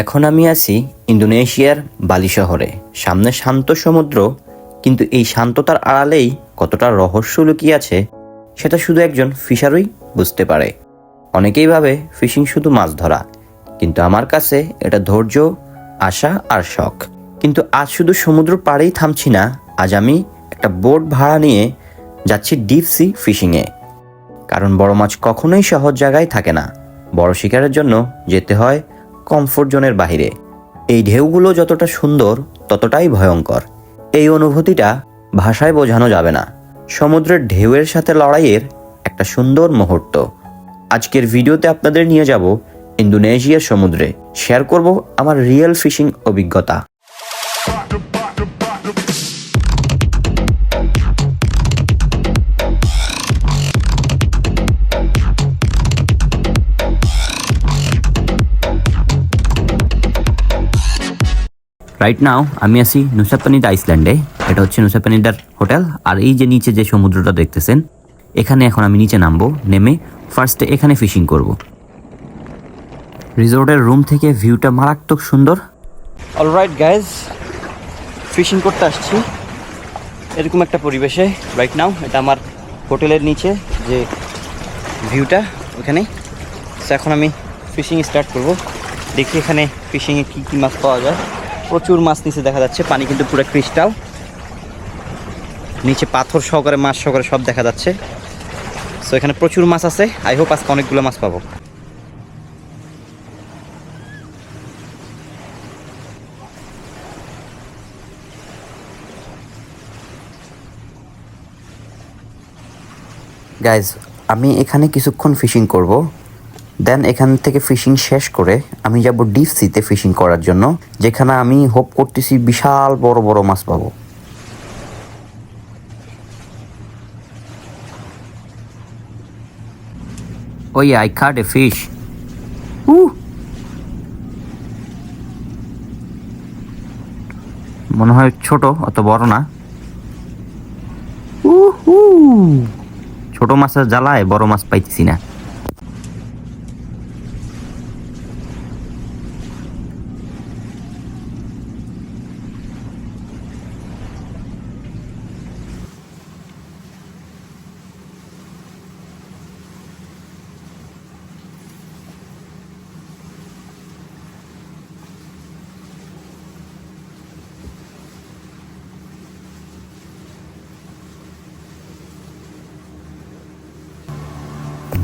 এখন আমি আছি ইন্দোনেশিয়ার বালি শহরে। সামনে শান্ত সমুদ্র, কিন্তু এই শান্ততার আড়ালেই কতটা রহস্য লুকিয়ে আছে, সেটা শুধু একজন ফিশারই বুঝতে পারে। অনেকেই ভাবে ফিশিং শুধু মাছ ধরা, কিন্তু আমার কাছে এটা ধৈর্য, আশা আর শখ। কিন্তু আজ শুধু সমুদ্র পাড়েই থামছি না, আজ আমি একটা বোট ভাড়া নিয়ে যাচ্ছি ডিপ সি ফিশিংয়ে। কারণ বড় মাছ কখনোই সহজ জায়গায় থাকে না। বড় শিকারের জন্য যেতে হয় কমফোর্ট জোনের বাহিরে। এই ঢেউগুলো যতটা সুন্দর, ততটাই ভয়ঙ্কর। এই অনুভূতিটা ভাষায় বোঝানো যাবে না। সমুদ্রের ঢেউয়ের সাথে লড়াইয়ের একটা সুন্দর মুহূর্ত। আজকের ভিডিওতে আপনাদের নিয়ে যাব ইন্দোনেশিয়ার সমুদ্রে। শেয়ার করব আমার রিয়েল ফিশিং অভিজ্ঞতা। রাইট নাও আমি আছি নুসাপানিদা আইসল্যান্ডে এটা হচ্ছে নুসাপানিদার হোটেল আর এই যে নিচে যে সমুদ্রটা দেখতেছেন, এখানে এখন আমি নিচে নামবো, নেমে ফার্স্টে এখানে ফিশিং করব। রিসোর্টের রুম থেকে ভিউটা মারাত্মক সুন্দর। অলরাইট গাইজ ফিশিং করতে আসছি। এরকম একটা পরিবেশে রাইট নাও এটা আমার হোটেলের নিচে যে ভিউটা ওখানে। এখন আমি ফিশিং স্টার্ট করব। দেখি এখানে ফিশিংয়ে কী কী মাছ পাওয়া যায়। প্রচুর মাছ নিচে দেখা যাচ্ছে, পানি কিন্তু পুরো ক্রিস্টাল। নিচে পাথর সহকারে, মাছ সহকারে সব দেখা যাচ্ছে। সো এখানে প্রচুর মাছ আছে। আই হোপ আজকে অনেকগুলো মাছ পাবো। গাইজ আমি এখানে কিছুক্ষণ ফিশিং করব। দেন এখান থেকে ফিশিং শেষ করে আমি যাব ডিপ সিতে ফিশিং করার জন্য, যেখানে আমি হোপ করতেছি বিশাল বড় বড় মাছ পাবো। ওই আই কাট এ ফিশ মনে হয় ছোট অত বড় না। ছোট মাছের জ্বালায় বড় মাছ পাইতেছি না।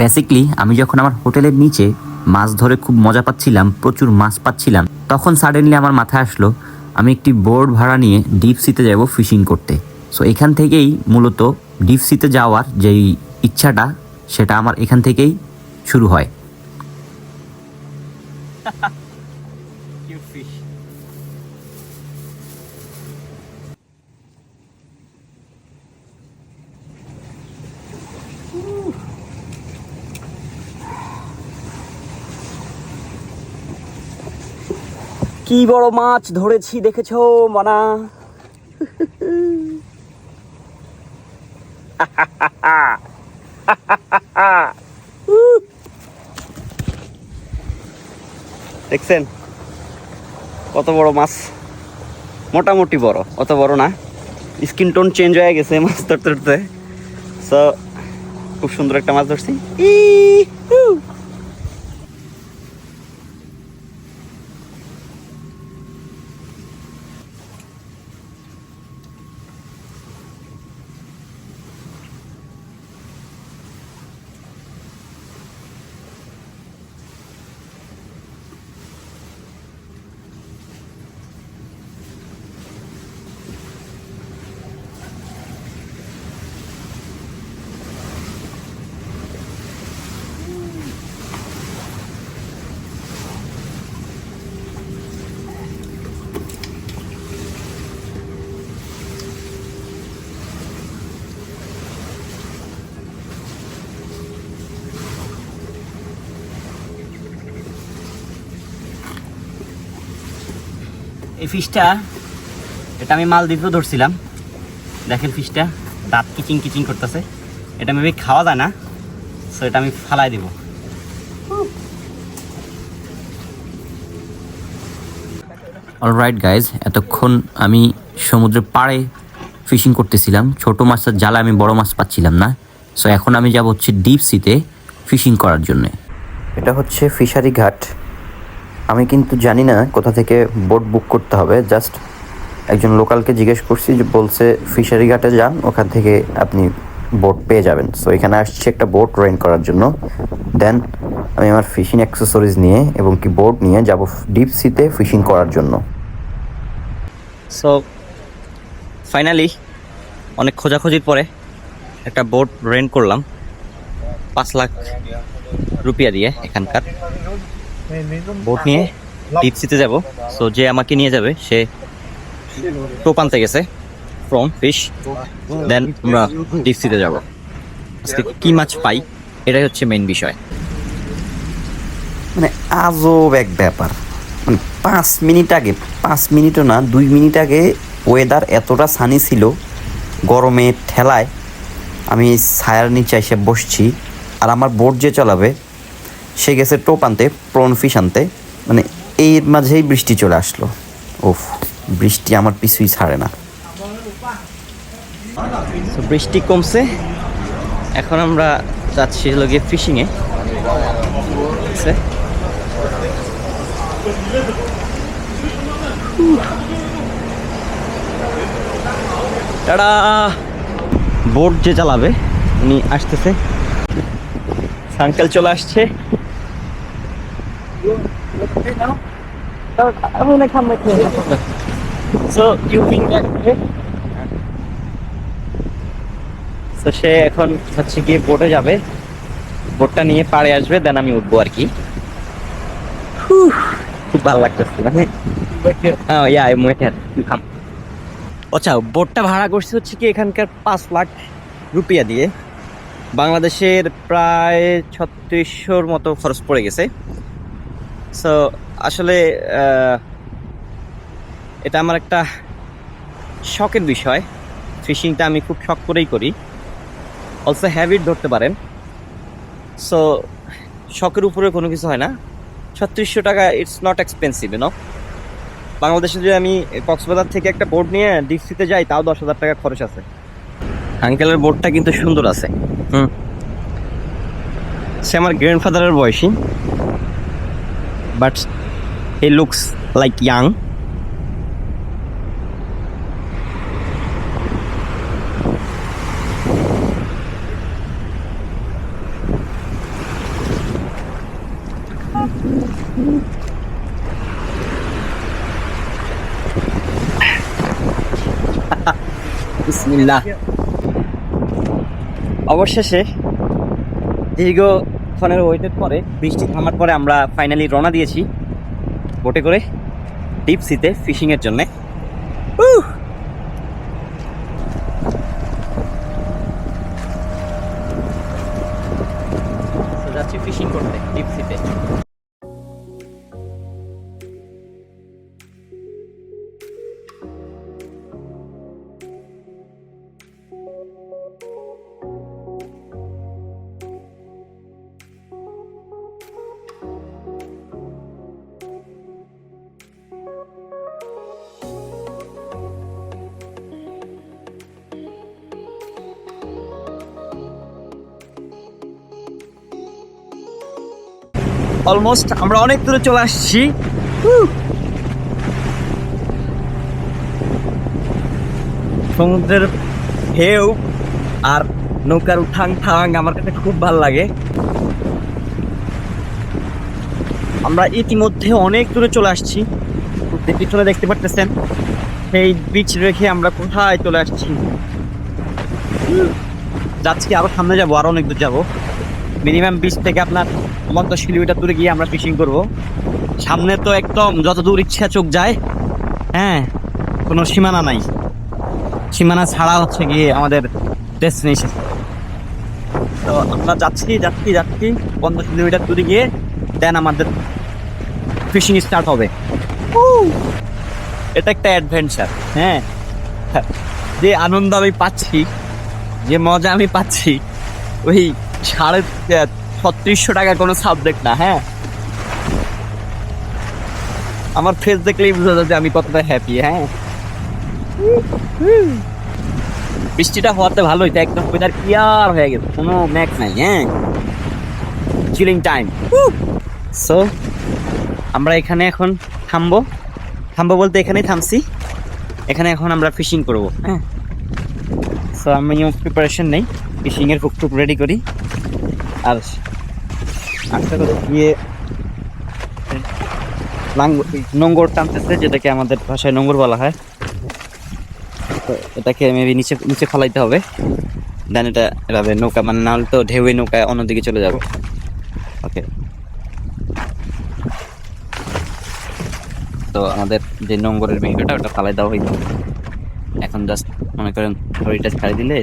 বেসিকলি আমি যখন আমার হোটেলের নিচে মাছ ধরে খুব মজা পাচ্ছিলাম, প্রচুর মাছ পাচ্ছিলাম, তখন সাডেনলি আমার মাথায় আসলো, আমি একটি বোর্ড ভাড়া নিয়ে ডিপ সিতে যাব ফিশিং করতে। সো এখান থেকেই মূলত ডিপ সিতে যাওয়ার যেই ইচ্ছাটা, সেটা আমার এখান থেকেই শুরু হয়। কি বড় মাছ ধরেছি দেখেছ, মানা? দেখছেন? কত বড় মাছ। মোটামুটি বড়, অত বড় না। স্কিন টোন চেঞ্জ হয়ে গেছে মাছ ধরতে ধরতে। সো খুব সুন্দর একটা মাছ ধরছি। এই ফিশটা এটা আমি মালদ্বীপেও ধরছিলাম। দেখেন ফিশটা দাঁত কিচিং কিচিং করতেছে। এটা মেবি খাওয়া যায় না সো এটা আমি ফালাই দিব। অলরাইট গাইজ এতক্ষণ আমি সমুদ্রের পাড়ে ফিশিং করতেছিলাম। ছোট মাছের জালে আমি বড় মাছ পাচ্ছিলাম না। সো এখন আমি যাব হচ্ছে ডিপ সিতে ফিশিং করার জন্য। এটা হচ্ছে ফিশারি ঘাট। আমি কিন্তু জানি না কোথা থেকে বোট বুক করতে হবে জাস্ট একজন লোকালকে জিজ্ঞেস করছি যে বলছে, ফিশারি ঘাটে যান, ওখান থেকে আপনি বোট পেয়ে যাবেন। সো এখানে আসছি একটা বোট রেন্ট করার জন্য। দেন আমি আমার ফিশিং অ্যাক্সেসরিজ নিয়ে এবং কি বোট নিয়ে যাব ডিপ সিতে ফিশিং করার জন্য। সো ফাইনালি অনেক খোঁজাখুঁজির পরে একটা বোট রেন্ট করলাম, পাঁচ লাখ রুপিয়া দিয়ে এখানকার। বোট নিয়ে ডিপসিতে যাব। সো যে আমাকে নিয়ে যাবে, সে টোপ আনতে গেছে ফ্রম ফিশ দেন আমরা ডিপসিতে যাব। আজকে কি মাছ পাই, এটাই হচ্ছে মেইন বিষয়। মানে আজব এক ব্যাপার। মানে পাঁচ মিনিট আগে, পাঁচ মিনিটও না, দুই মিনিট আগে ওয়েদার এতটা সানি ছিল, গরমে ঠেলায়, আমি ছায়ার নিচে এসে বসছি, আর আমার বোট যে চালাবে সে গেছে টোপ আনতে, প্রন ফিশ আনতে মানে এর মাঝেই বৃষ্টি চলে আসলো। ওফ বৃষ্টি আমার পিছুই ছাড়ে না। বৃষ্টি কমছে। এখন আমরা যাচ্ছি হলো গিয়ে ফিশিংয়ে টাটা বোট যে চালাবে, উনি আসতেছে। আঙ্কেল চলে আসছে। So you think that So সে এখন হচ্ছে গিয়ে বোটে যাবে। বোটটা নিয়ে পাড়ে আসবে দেন আমি উঠবো আর কি। খুব ভালো লাগতেছে মানে? হ্যাঁ ইয়া আই ওয়েট কাম আচ্ছা বোটটা ভাড়া করছে হচ্ছে কি এখানকার পাঁচ লাখ রুপিয়া দিয়ে। বাংলাদেশের প্রায় ছত্রিশশোর মতো খরচ পড়ে গেছে। সো আসলে এটা আমার একটা শখের বিষয়। ফিশিংটা আমি খুব শখ করেই করি। অলসো হ্যাবিট ধরতে পারেন। সো শখের উপরে কোনো কিছু হয় না। ছত্রিশশো টাকা ইটস নট এক্সপেন্সিভ ইউনো বাংলাদেশে যদি আমি কক্সবাজার থেকে একটা বোর্ড নিয়ে ডিপসিতে যাই, তাও দশ হাজার টাকা খরচ আছে। আঙ্কেলের বোর্ডটা কিন্তু সুন্দর আছে। হুম। সে আমার গ্র্যান্ডফাদারের বয়সী। But he looks like young বিসমিল্লাহ অবশেষে দীর্ঘক্ষণের ওয়েটের পরে বৃষ্টি থামার পরে আমরা ফাইনালি রওনা দিয়েছি বোটে করে ডিপ সিতে ফিশিংয়ের জন্যে। যাচ্ছি ফিশিং করতে ডিপ অলমোস্ট আমরা অনেক দূরে চলে আসছি। সমুদ্রের ঢেউ আর নৌকার উঠাং ঠাং আমার কাছে খুব ভালো লাগে। আমরা ইতিমধ্যে অনেক দূরে চলে আসছি। পিছনে দেখতে পারতেছেন, সেই বিচ রেখে আমরা কোথায় চলে আসছি! যাচ্ছি, আরও সামনে যাব, আরও অনেক দূর যাব। মিনিমাম বিচ থেকে আপনার পঞ্চাশ কিলোমিটার দূরে গিয়ে আমরা ফিশিং করব। সামনে তো একদম যত দূর ইচ্ছা চোখ যায় হ্যাঁ কোনো সীমানা নাই। সীমানা ছাড়া হচ্ছে গিয়ে আমাদের ডেস্টিনেশন তো আমরা যাচ্ছি যাচ্ছি যাচ্ছি পঞ্চাশ কিলোমিটার দূরে গিয়ে দেন আমাদের ফিশিং স্টার্ট হবে! এটা একটা অ্যাডভেঞ্চার হ্যাঁ। যে আনন্দ আমি পাচ্ছি, যে মজা আমি পাচ্ছি, ওই সাড়ে ছত্রিশশো টাকা কোনো সাবজেক্ট না হ্যাঁ? আমার ফেস দেখলেই বোঝা যায় যে আমি কতটা হ্যাপি হ্যাঁ? বৃষ্টিটা হওয়াতে ভালোই, তাই একদম ওয়েদার ক্লিয়ার হয়ে গেছে, কোনো ম্যাক নাই হ্যাঁ? চিলিং টাইম সো আমরা এখানে এখন থামবো। থামবো বলতে এখানেই থামছি। এখানে এখন আমরা ফিশিং করব হ্যাঁ? সো আমি প্রিপারেশন নেই ফিশিংয়ের হুক টুক রেডি করি। আর করে গিয়ে নোঙ্গর টানতেছে, যেটাকে আমাদের ভাষায় নোঙ্গর বলা হয়। তো এটাকে মেবি নিচে নিচে ফলাইতে হবে। দেন এটা এভাবে নৌকা মানে নাহলে তো ঢেউয়ে নৌকায় অন্যদিকে চলে যাব। ওকে তো আমাদের যে নোঙ্গরের ভিডিওটা ওটা ফালাই দেওয়া হয়েছে এখন জাস্ট মনে করেন দড়িটা ছাড়ি দিলে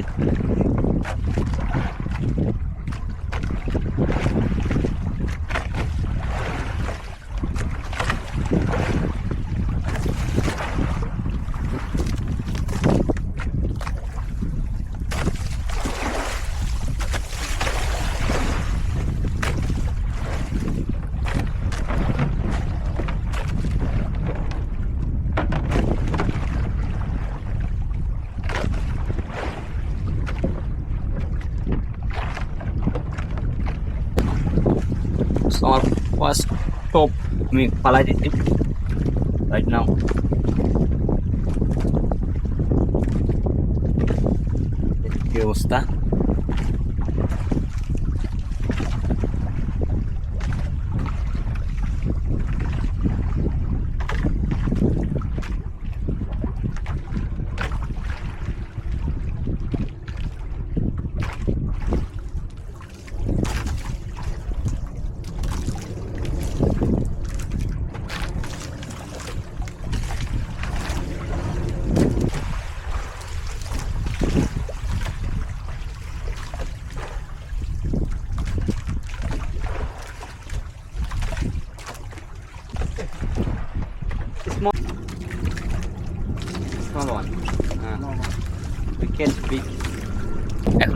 So আমার ফার্স্ট টপ আমি পালাই দিচ্ছি রাইট নাও কি অবস্থা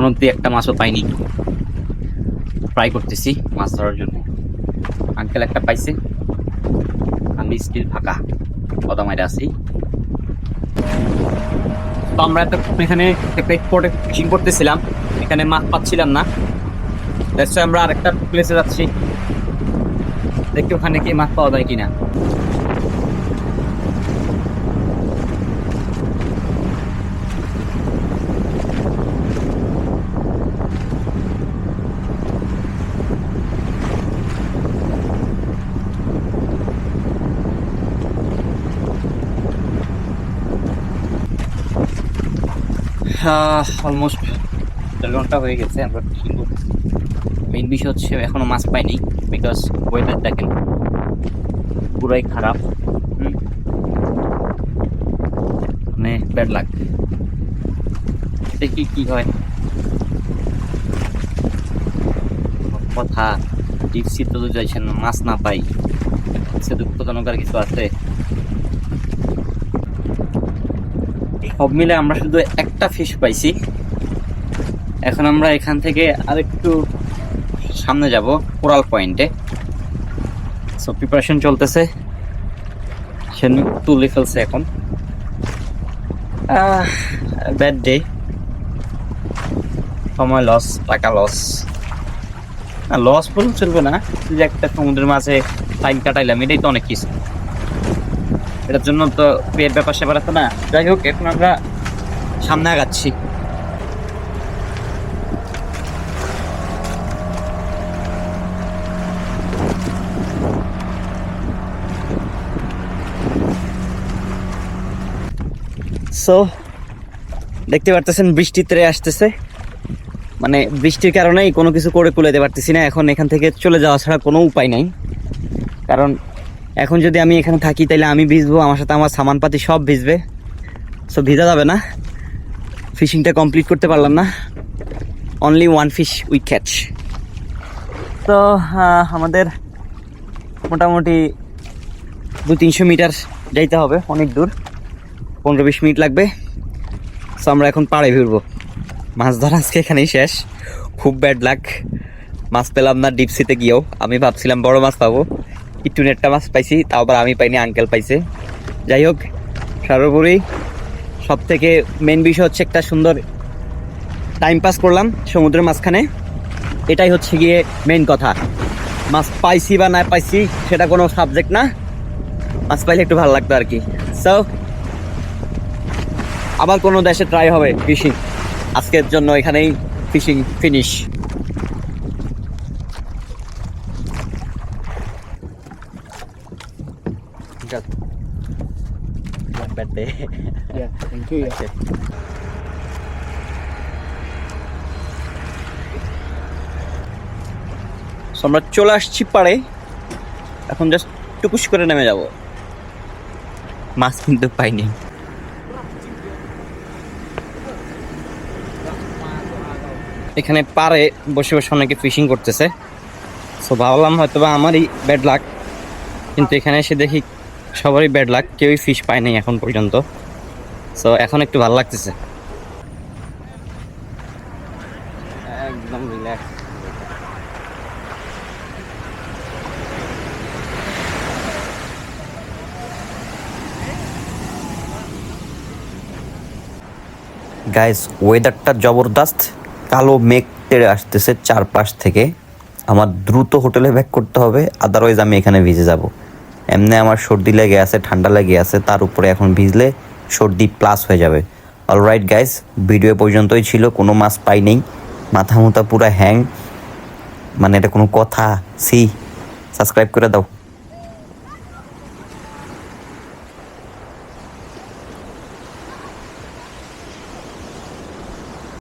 এখন অব্দি একটা মাছও পাইনি। ট্রাই করতেছি মাছ ধরার জন্য। আঙ্কেল একটা পাইছে। আমি স্টিল ফাঁকা। কদা মাইরে আছি। তো আমরা একটা এখানে একটা স্পটে ফিশিং করতেছিলাম। এখানে মাছ পাচ্ছিলাম না। দ্যাটস আমরা আরেকটা প্লেসে যাচ্ছি। দেখি ওখানে কি মাছ পাওয়া যায় কিনা। অলমোস্ট দেড় ঘণ্টা হয়ে গেছে, আমরা ফিশিং করতেছি মেইন বিষয় হচ্ছে এখনও মাছ পাইনি বিকজ ওয়েদার দেখেন পুরাই খারাপ। মানে ব্যাড লাগ দেখি কি হয়। কথা ডিপসি তো যাইছেন, মাছ না পাই। সে দুঃখজনক আর কিছু আছে? সব মিলে আমরা শুধু একটা ফিশ পাইছি। এখন আমরা এখান থেকে আরেকটু সামনে যাব কোরাল পয়েন্টে সো প্রিপারেশন চলতেছে। সে তুলে ফেলছে এখন। ব্যাড ডে সময় লস টাকা লস লস বলুন চলবে না। যে একটা সমুদ্রের মাঝে টাইম কাটাইলাম, এটাই তো অনেক কিছু। এটার জন্য তো পেয়ের ব্যাপার সেবার আছে না? যাই হোক, এখন আমরা সামনে আগাচ্ছি। সো দেখতে পারতেছেন, বৃষ্টি বৃষ্টিতে আসতেছে। মানে বৃষ্টির কারণেই কোনো কিছু করে কুলাতে পারতেছি না। এখন এখান থেকে চলে যাওয়া ছাড়া কোনো উপায় নাই। কারণ এখন যদি আমি এখানে থাকি তাহলে আমি ভিজবো, আমার সাথে আমার সামানপাতি সব ভিজবে। সো ভিজা যাবে না। ফিশিংটা কমপ্লিট করতে পারলাম না। Only one fish we catch তো আমাদের মোটামুটি দু তিনশো মিটার যাইতে হবে, অনেক দূর। পনেরো বিশ মিনিট লাগবে। সো আমরা এখন পাড়ে ফিরবো। মাছ ধরা আজকে এখানেই শেষ। খুব ব্যাড লাক মাছ পেলাম না ডিপসিতে গিয়েও। আমি ভাবছিলাম বড় মাছ পাবো। একটু নেটটা মাছ পাইছি তাও আবার আমি পাইনি আঙ্কেল পাইছে। যাই হোক, সর্বোপরি সব থেকে মেন বিষয় হচ্ছে একটা সুন্দর টাইম পাস করলাম সমুদ্রের মাঝখানে। এটাই হচ্ছে গিয়ে মেন কথা। মাছ পাইছি বা না পাইছি, সেটা কোনো সাবজেক্ট না। মাছ পাইলে একটু ভালো লাগতো আর কি সো আবার কোনো দেশে ট্রাই হবে ফিশিং আজকের জন্য এখানেই fishing finish Bad. Yeah, thank you. Yeah. So, আমরা চলে আসছি পাড়ে এখন জাস্ট টুকুস করে নেমে যাব মাছ কিন্তু পাইনি এখানে পারে বসে বসে অনেকে ফিশিং করতেছে সো ভাবলাম হয়তো বা আমারই ব্যাড লাক কিন্তু এখানে এসে দেখি সবারই ব্যাড লাক কেউই ফিশ পায় নাই এখন পর্যন্ত। সো এখন একটু ভালো লাগতেছে। একদম গাইস ওয়েদারটা জবরদস্ত। কালো মেঘ তেড়ে আসতেছে চারপাশ থেকে। আমার দ্রুত হোটেলে ব্যাক করতে হবে আদারওয়াইজ আমি এখানে ভিজে যাব। এমনি আমার সর্দি লেগে আছে, ঠান্ডা লেগে আছে, তার উপরে এখন ভিজলে সর্দি প্লাস হয়ে যাবে। অল রাইট গাইস ভিডিও পর্যন্তই ছিল, কোনো মাছ পাই নেই মাথা মুথা পুরো হ্যাং মানে এটা কোনো কথা সি সাবস্ক্রাইব করে দাও।